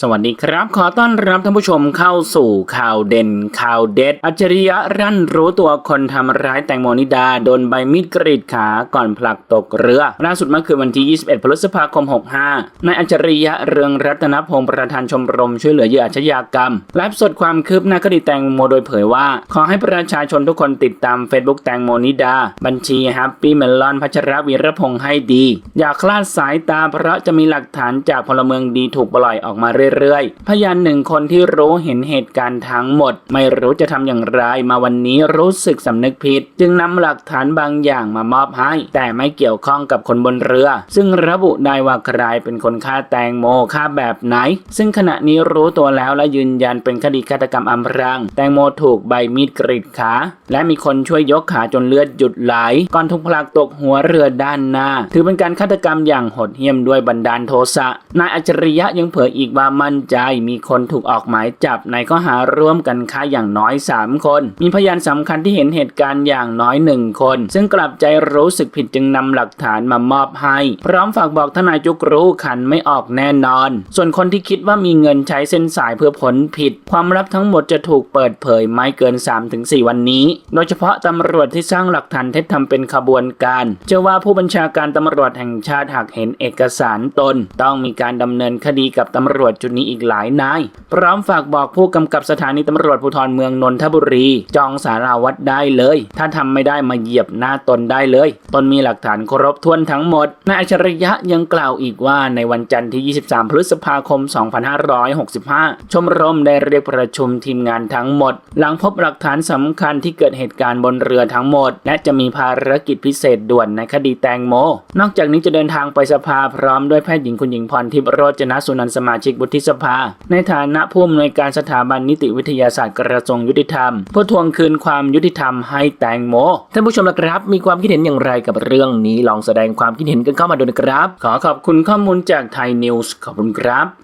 สวัสดีครับ ขอต้อนรับท่านผู้ชมเข้าสู่ข่าวเด่นข่าวเด็ด อัจฉริยะรั่นรู้ตัวคนทำร้ายแตงโมนิดา โดนใบมีดกรีดขาก่อนผลักตกเรือ ล่าสุดเมื่อคืนวันที่ 21 พฤษภาคม 65นายอัจฉริยะเรืองรัตนพงศ์ประธานชมรมช่วยเหลือเหยื่ออาชญากรรมไลฟ์สดความคืบหน้าคดีแตงโมโดยเผยว่า ขอให้ประชาชนทุกคนติดตาม Facebook แตงโมนิดา บัญชีแฮปปี้เมลอนพัชรวีรพงศ์ให้ดี อย่าคลาดสายตาเพราะจะมีหลักฐานจากพลเมืองดีถูกปล่อยออกมาเรื่อยๆ พยานหนึ่งคนที่รู้เห็นเหตุการณ์ทั้งหมด ไม่รู้จะทำอย่างไรมาวันนี้รู้สึกสำนึกผิด จึงนำหลักฐานบางอย่างมามอบให้ แต่ไม่เกี่ยวข้องกับคนบนเรือ ซึ่งระบุได้ว่าใครเป็นคนฆ่าแตงโมฆ่าแบบไหน ซึ่งขณะนี้รู้ตัวแล้วและยืนยันเป็นคดีฆาตกรรมอำพรางแตงโมถูกใบมีดกรีดขาและมีคนช่วยยกขาจนเลือดหยุดไหลก่อนถูกผลักตกหัวเรือด้านหน้า ถือเป็นการฆาตกรรมอย่างโหดเหี้ยมด้วยบันดาลโทสะนายอัจฉริยะยังเผยอีกว่ามั่นใจมีคนถูกออกหมายจับในข้อหาร่วมกันฆ่าอย่างน้อย 3 คน มีพยานสำคัญที่เห็นเหตุการณ์อย่างน้อยหนึ่งคน ซึ่งกลับใจรู้สึกผิดจึงนำหลักฐานมามอบให้ พร้อมฝากบอกทนายจุกรู้ขันไม่ออกแน่นอน ส่วนคนที่คิดว่ามีเงินใช้เส้นสายเพื่อผลผิด ความลับทั้งหมดจะถูกเปิดเผยไม่เกิน 3-4 วันนี้ โดยเฉพาะตำรวจที่สร้างหลักฐานเท็จทำเป็นขบวนการเชื่อว่าผู้บัญชาการตำรวจแห่งชาติหากเห็นเอกสารตน ต้องมีการดำเนินคดีกับตำรวจจุดนี้อีกหลายนาย พร้อมฝากบอกผู้กำกับสถานีตำรวจภูธรเมืองนนทบุรี จองสาราวัดได้เลย ถ้าทำไม่ได้มาเหยียบหน้าตนได้เลย ตนมีหลักฐานครบถ้วนทั้งหมดนายอัจฉริยะยังกล่าวอีกว่าในวันจันทร์ที่ 23 พฤษภาคม 2565 ชมรมได้เรียกประชุมทีมงานทั้งหมด หลังพบหลักฐานสำคัญที่เกิดเหตุการณ์บนเรือทั้งหมด และจะมีภารกิจพิเศษด่วนในคดีแตงโม นอกจากนี้จะเดินทางไปสภาพร้อมด้วยแพทย์หญิงคุณหญิงพรทิพย์โรจนสุนันสมาชิกวุติสภา ในฐานะผู้อำนวยการสถาบันนิติวิทยาศาสตร์กระทรวงยุติธรรมเพื่อทวงคืนความยุติธรรมให้แตงโมท่านผู้ชมละครับ มีความคิดเห็นอย่างไรกับเรื่องนี้ลองแสดงความคิดเห็นกันเข้ามาดูนะครับ ขอขอบคุณข้อมูลจากไทยนิวส์ขอบคุณครับ